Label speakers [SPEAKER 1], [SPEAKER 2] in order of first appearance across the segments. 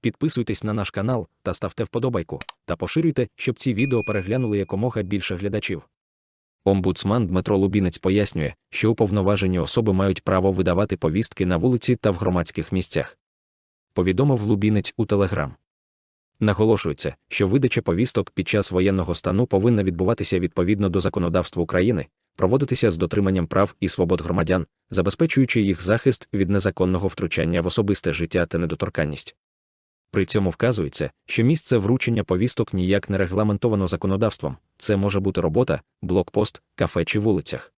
[SPEAKER 1] Підписуйтесь на наш канал та ставте вподобайку, та поширюйте, щоб ці відео переглянули якомога більше глядачів. Омбудсман Дмитро Лубінець пояснює, що уповноважені особи мають право видавати повістки на вулиці та в громадських місцях. Повідомив Лубінець у Телеграм. Наголошується, що видача повісток під час воєнного стану повинна відбуватися відповідно до законодавства України, проводитися з дотриманням прав і свобод громадян, забезпечуючи їх захист від незаконного втручання в особисте життя та недоторканність. При цьому вказується, що місце вручення повісток ніяк не регламентовано законодавством, це може бути робота, блокпост, кафе чи вулицях.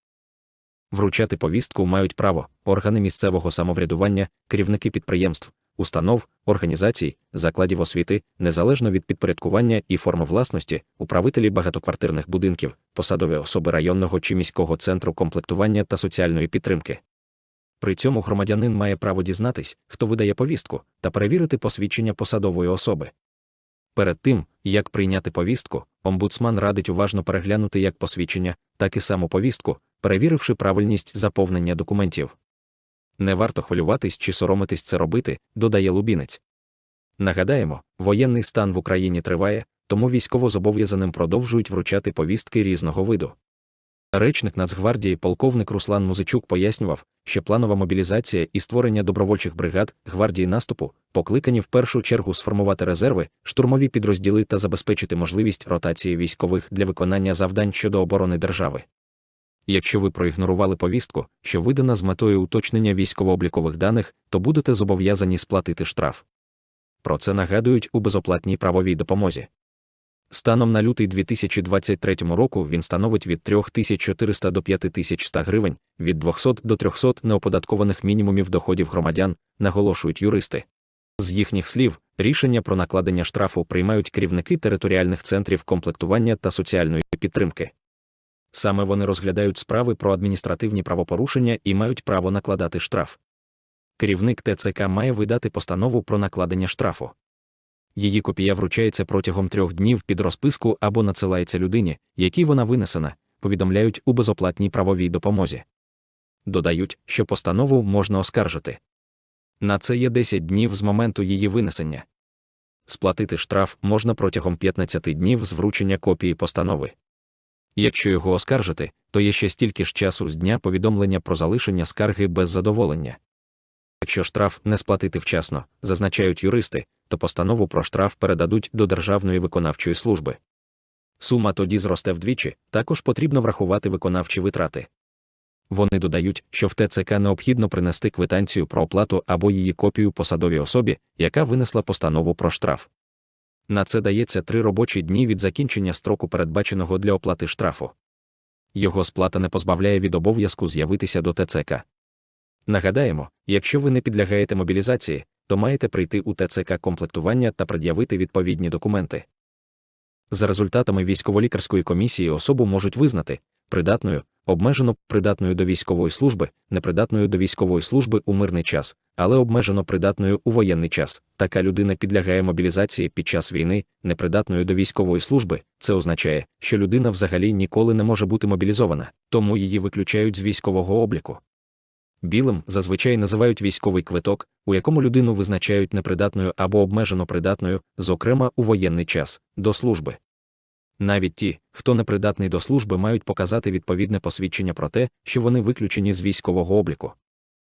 [SPEAKER 1] Вручати повістку мають право органи місцевого самоврядування, керівники підприємств, установ, організацій, закладів освіти, незалежно від підпорядкування і форми власності, управителі багатоквартирних будинків, посадові особи районного чи міського центру комплектування та соціальної підтримки. При цьому громадянин має право дізнатись, хто видає повістку, та перевірити посвідчення посадової особи. Перед тим, як прийняти повістку, омбудсман радить уважно переглянути як посвідчення, так і саму повістку, перевіривши правильність заповнення документів. Не варто хвилюватись чи соромитись це робити, додає Лубінець. Нагадаємо, воєнний стан в Україні триває, тому військовозобов'язаним продовжують вручати повістки різного виду. Речник Нацгвардії полковник Руслан Музичук пояснював, що планова мобілізація і створення добровольчих бригад гвардії наступу покликані в першу чергу сформувати резерви, штурмові підрозділи та забезпечити можливість ротації військових для виконання завдань щодо оборони держави. Якщо ви проігнорували повістку, що видана з метою уточнення військово-облікових даних, то будете зобов'язані сплатити штраф. Про це нагадують у безоплатній правовій допомозі. Станом на лютий 2023 року він становить від 3400 до 5100 гривень, від 200 до 300 неоподаткованих мінімумів доходів громадян, наголошують юристи. З їхніх слів, рішення про накладення штрафу приймають керівники територіальних центрів комплектування та соціальної підтримки. Саме вони розглядають справи про адміністративні правопорушення і мають право накладати штраф. Керівник ТЦК має видати постанову про накладення штрафу. Її копія вручається протягом трьох днів під розписку або надсилається людині, якій вона винесена, повідомляють у безоплатній правовій допомозі. Додають, що постанову можна оскаржити. На це є 10 днів з моменту її винесення. Сплатити штраф можна протягом 15 днів з вручення копії постанови. Якщо його оскаржити, то є ще стільки ж часу з дня повідомлення про залишення скарги без задоволення. Якщо штраф не сплатити вчасно, зазначають юристи, то постанову про штраф передадуть до Державної виконавчої служби. Сума тоді зросте вдвічі, також потрібно врахувати виконавчі витрати. Вони додають, що в ТЦК необхідно принести квитанцію про оплату або її копію посадовій особі, яка винесла постанову про штраф. На це дається три робочі дні від закінчення строку, передбаченого для оплати штрафу. Його сплата не позбавляє від обов'язку з'явитися до ТЦК. Нагадаємо, якщо ви не підлягаєте мобілізації, то маєте прийти у ТЦК комплектування та пред'явити відповідні документи. За результатами військово-лікарської комісії особу можуть визнати придатною, обмежено придатною до військової служби, непридатною до військової служби у мирний час, але обмежено придатною у воєнний час. Така людина підлягає мобілізації під час війни, непридатною до військової служби. Це означає, що людина взагалі ніколи не може бути мобілізована, тому її виключають з військового обліку. Білим зазвичай називають військовий квиток, у якому людину визначають непридатною або обмежено придатною, зокрема у воєнний час, до служби. Навіть ті, хто непридатний до служби, мають показати відповідне посвідчення про те, що вони виключені з військового обліку.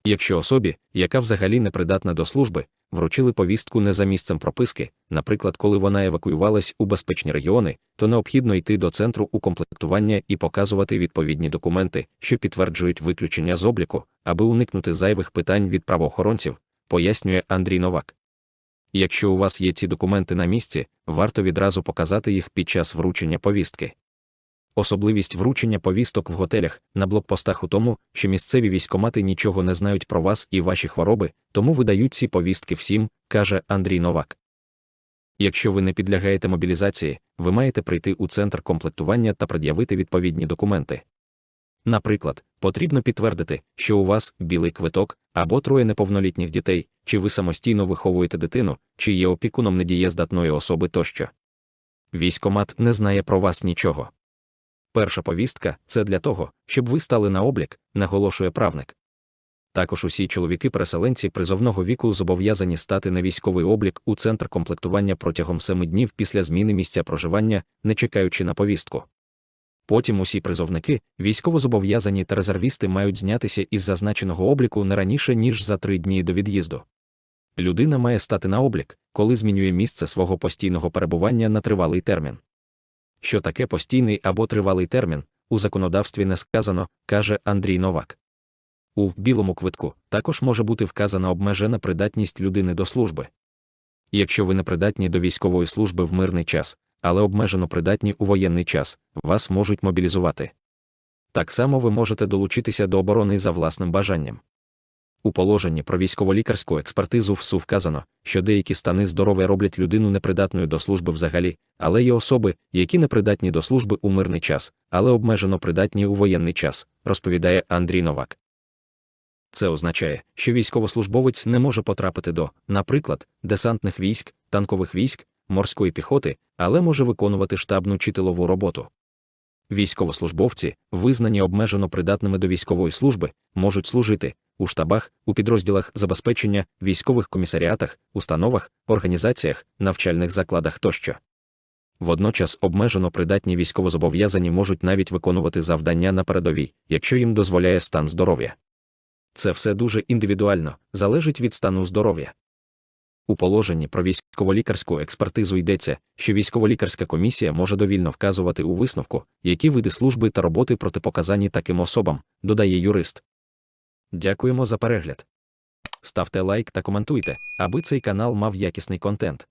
[SPEAKER 1] Якщо особі, яка взагалі не придатна до служби, вручили повістку не за місцем прописки, наприклад, коли вона евакуювалась у безпечні регіони, то необхідно йти до центру укомплектування і показувати відповідні документи, що підтверджують виключення з обліку, аби уникнути зайвих питань від правоохоронців, пояснює Андрій Новак. Якщо у вас є ці документи на місці, варто відразу показати їх під час вручення повістки. Особливість вручення повісток в готелях на блокпостах у тому, що місцеві військомати нічого не знають про вас і ваші хвороби, тому видають ці повістки всім, каже Андрій Новак. Якщо ви не підлягаєте мобілізації, ви маєте прийти у центр комплектування та пред'явити відповідні документи. Наприклад, потрібно підтвердити, що у вас білий квиток або троє неповнолітніх дітей, чи ви самостійно виховуєте дитину, чи є опікуном недієздатної особи тощо. Військомат не знає про вас нічого. Перша повістка це для того, щоб ви стали на облік, наголошує правник. Також усі чоловіки-переселенці призовного віку зобов'язані стати на військовий облік у центр комплектування протягом семи днів після зміни місця проживання, не чекаючи на повістку. Потім усі призовники, військовозобов'язані та резервісти мають знятися із зазначеного обліку не раніше, ніж за три дні до від'їзду. Людина має стати на облік, коли змінює місце свого постійного перебування на тривалий термін. Що таке постійний або тривалий термін, у законодавстві не сказано, каже Андрій Новак. У білому квитку також може бути вказана обмежена придатність людини до служби. Якщо ви не придатні до військової служби в мирний час, але обмежено придатні у воєнний час, вас можуть мобілізувати. Так само ви можете долучитися до оборони за власним бажанням. У положенні про військово-лікарську експертизу ВСУ вказано, що деякі стани здоров'я роблять людину непридатною до служби взагалі, але є особи, які непридатні до служби у мирний час, але обмежено придатні у воєнний час, розповідає Андрій Новак. Це означає, що військовослужбовець не може потрапити до, наприклад, десантних військ, танкових військ, морської піхоти, але може виконувати штабну чи тилову роботу. Військовослужбовці, визнані обмежено придатними до військової служби, можуть служити у штабах, у підрозділах забезпечення, військових комісаріатах, установах, організаціях, навчальних закладах тощо. Водночас обмежено придатні військовозобов'язані можуть навіть виконувати завдання на передовій, якщо їм дозволяє стан здоров'я. Це все дуже індивідуально, залежить від стану здоров'я. У положенні про військово-лікарську експертизу йдеться, що військово-лікарська комісія може довільно вказувати у висновку, які види служби та роботи протипоказані таким особам, додає юрист. Дякуємо за перегляд. Ставте лайк та коментуйте, аби цей канал мав якісний контент.